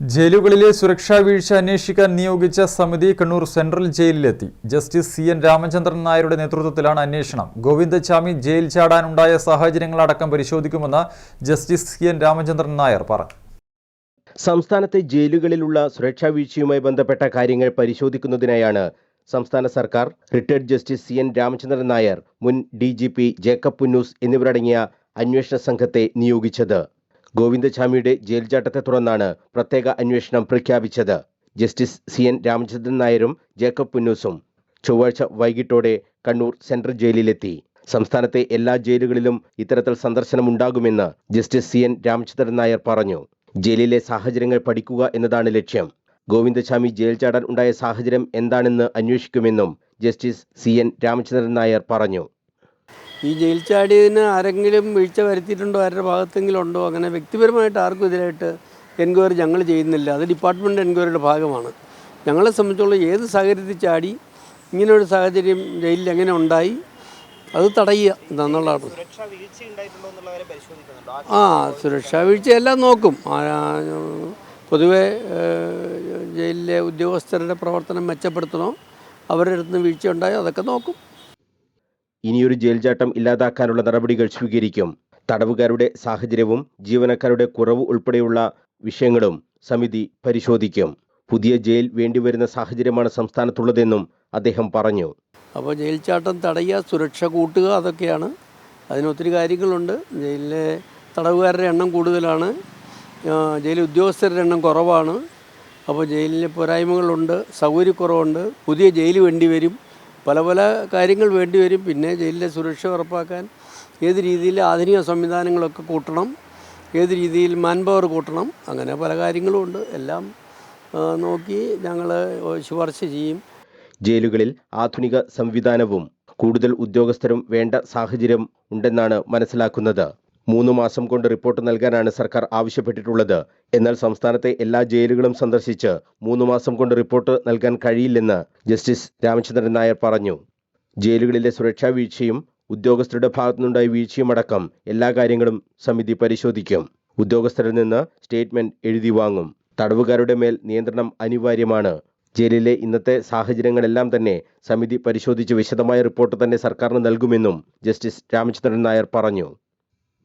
ജയിലുകളിലെ സുരക്ഷാ വീഴ്ച അന്വേഷിക്കാൻ നിയോഗിച്ച സമിതി കണ്ണൂർ സെൻട്രൽ ജയിലിലെത്തി. ജസ്റ്റിസ് സി എൻ രാമചന്ദ്രൻ നായരുടെ നേതൃത്വത്തിലാണ് അന്വേഷണം. ഗോവിന്ദചാമി ജയിൽ ചാടാനുണ്ടായ സാഹചര്യങ്ങളടക്കം പരിശോധിക്കുമെന്ന് justice C N Ramachandran Nair പറഞ്ഞു. സംസ്ഥാനത്തെ ജയിലുകളിലുള്ള സുരക്ഷാ വീഴ്ചയുമായി ബന്ധപ്പെട്ട കാര്യങ്ങൾ പരിശോധിക്കുന്നതിനായാണ് സംസ്ഥാന സർക്കാർ retired justice C N Ramachandran Nair മുൻ D G P Jacob Punnoose എന്നിവരടങ്ങിയ അന്വേഷണ സംഘത്തെ നിയോഗിച്ചത്. ഗോവിന്ദചാമിയുടെ ജയിൽ ചാട്ടത്തെ തുടർന്നാണ് പ്രത്യേക അന്വേഷണം പ്രഖ്യാപിച്ചത്. ജസ്റ്റിസ് സി എൻ രാമചന്ദ്രൻ നായരും ജേക്കബ് പുന്നൂസും ചൊവ്വാഴ്ച വൈകിട്ടോടെ കണ്ണൂർ സെൻട്രൽ ജയിലിലെത്തി. സംസ്ഥാനത്തെ എല്ലാ ജയിലുകളിലും ഇത്തരത്തിൽ സന്ദർശനമുണ്ടാകുമെന്ന് justice C N Ramachandran Nair പറഞ്ഞു. ജയിലിലെ സാഹചര്യങ്ങൾ പഠിക്കുക എന്നതാണ് ലക്ഷ്യം. ഗോവിന്ദസ്വാമി ജയിൽ ചാടാൻ ഉണ്ടായ സാഹചര്യം എന്താണെന്ന് അന്വേഷിക്കുമെന്നും justice C N Ramachandran Nair പറഞ്ഞു. ഈ ജയിൽ ചാടിയതിന് ആരെങ്കിലും വീഴ്ച വരുത്തിയിട്ടുണ്ടോ? ആരുടെ ഭാഗത്തെങ്കിലും ഉണ്ടോ? അങ്ങനെ വ്യക്തിപരമായിട്ട് ആർക്കും ഇതിലായിട്ട് എൻക്വയറി ഞങ്ങൾ ചെയ്യുന്നില്ല. അത് ഡിപ്പാർട്ട്മെന്റ് എൻക്വയറിയുടെ ഭാഗമാണ്. ഞങ്ങളെ സംബന്ധിച്ചുള്ള ഏത് സാഹചര്യത്തിൽ ചാടി ഇങ്ങനൊരു സാഹചര്യം ജയിലിൽ എങ്ങനെ ഉണ്ടായി അത് തടയുക എന്നുള്ളതാണ്. ആ സുരക്ഷാ വീഴ്ചയെല്ലാം നോക്കും. പൊതുവെ ജയിലിലെ ഉദ്യോഗസ്ഥരുടെ പ്രവർത്തനം മെച്ചപ്പെടുത്തണോ? അവരുടെ അടുത്ത് വീഴ്ച ഉണ്ടായോ അതൊക്കെ നോക്കും. ഇനിയൊരു ജയിൽ ചാട്ടം ഇല്ലാതാക്കാനുള്ള നടപടികൾ സ്വീകരിക്കും. തടവുകാരുടെ സാഹചര്യവും ജീവനക്കാരുടെ കുറവ് ഉൾപ്പെടെയുള്ള വിഷയങ്ങളും സമിതി പരിശോധിക്കും. പുതിയ ജയിൽ വേണ്ടിവരുന്ന സാഹചര്യമാണ് സംസ്ഥാനത്തുള്ളതെന്നും അദ്ദേഹം പറഞ്ഞു. അപ്പോൾ ജയിൽ ചാട്ടം തടയുക സുരക്ഷ കൂട്ടുക അതൊക്കെയാണ്. അതിനൊത്തിരി കാര്യങ്ങളുണ്ട്. ജയിലിലെ തടവുകാരുടെ എണ്ണം കൂടുതലാണ്. ജയിൽ ഉദ്യോഗസ്ഥരുടെ എണ്ണം കുറവാണ്. അപ്പോൾ ജയിലിലെ പോരായ്മകളുണ്ട് സൗകര്യക്കുറവുണ്ട്. പുതിയ ജയിൽ വേണ്ടി വരും പല പല കാര്യങ്ങൾ വേണ്ടി വരും. പിന്നെ ജയിലിലെ സുരക്ഷ ഉറപ്പാക്കാൻ ഏത് രീതിയിൽ ആധുനിക സംവിധാനങ്ങളൊക്കെ കൂട്ടണം ഏത് രീതിയിൽ മാൻ പവർ കൂട്ടണം അങ്ങനെ പല കാര്യങ്ങളും ഉണ്ട്. എല്ലാം നോക്കി ഞങ്ങൾ ശുപാർശ ചെയ്യും. ജയിലുകളിൽ ആധുനിക സംവിധാനവും കൂടുതൽ ഉദ്യോഗസ്ഥരും വേണ്ട സാഹചര്യം ഉണ്ടെന്നാണ് മനസ്സിലാക്കുന്നത്. മൂന്ന് മാസം കൊണ്ട് റിപ്പോർട്ട് നൽകാനാണ് സർക്കാർ ആവശ്യപ്പെട്ടിട്ടുള്ളത്. എന്നാൽ സംസ്ഥാനത്തെ എല്ലാ ജയിലുകളും സന്ദർശിച്ച് മൂന്ന് മാസം കൊണ്ട് റിപ്പോർട്ട് നൽകാൻ കഴിയില്ലെന്ന് ജസ്റ്റിസ് രാമചന്ദ്രൻ നായർ പറഞ്ഞു. ജയിലുകളിലെ സുരക്ഷാ വീഴ്ചയും ഉദ്യോഗസ്ഥരുടെ ഭാഗത്തുനിന്നുണ്ടായ വീഴ്ചയും അടക്കം എല്ലാ കാര്യങ്ങളും സമിതി പരിശോധിക്കും. ഉദ്യോഗസ്ഥരിൽ നിന്ന് സ്റ്റേറ്റ്മെന്റ് എഴുതി വാങ്ങും. തടവുകാരുടെ മേൽ നിയന്ത്രണം അനിവാര്യമാണ്. ജയിലിലെ ഇന്നത്തെ സാഹചര്യങ്ങളെല്ലാം തന്നെ സമിതി പരിശോധിച്ച് വിശദമായ റിപ്പോർട്ട് തന്നെ സർക്കാരിന് നൽകുമെന്നും ജസ്റ്റിസ് രാമചന്ദ്രൻ നായർ പറഞ്ഞു.